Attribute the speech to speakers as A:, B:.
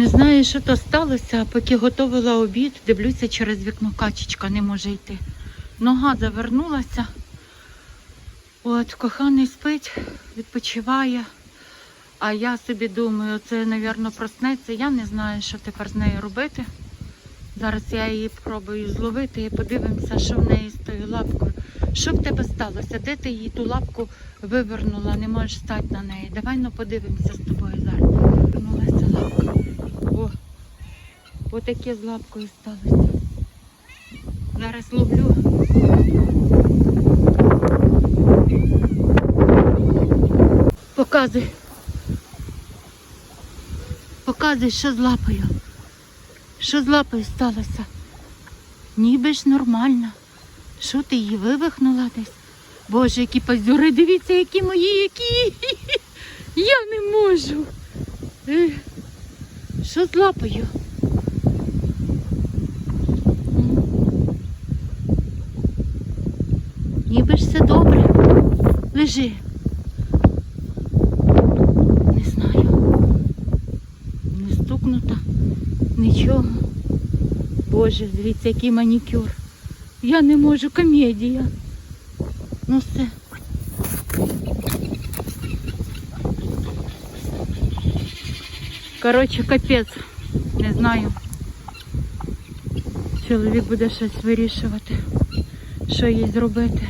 A: Не знаю, що то сталося, а поки готувала обід, дивлюся через вікно качечка не може йти. Нога завернулася. От, коханий спить, відпочиває. А я собі думаю, це, мабуть, проснеться. Я не знаю, що тепер з нею робити. Зараз я її пробую зловити і подивимося, що в неї з тою лапкою. Що в тебе сталося? Де ти її ту лапку вивернула, не можеш стати на неї? Давай ну подивимося з тобою зараз. Отаке з лапкою сталося. Зараз ловлю. Показуй. Показуй, що з лапою. Що з лапою сталося? Ніби ж нормально. Що ти її вивихнула десь? Боже, які пазюри, дивіться, які мої, які. Я не можу. Що з лапою? Ніби ж все добре. Лежи. Не знаю. Не стукнута. Нічого. Боже, дивіться, який манікюр. Я не можу, комедія. Ну все. Коротше, капець. Не знаю. Чоловік буде щось вирішувати, що їй зробити.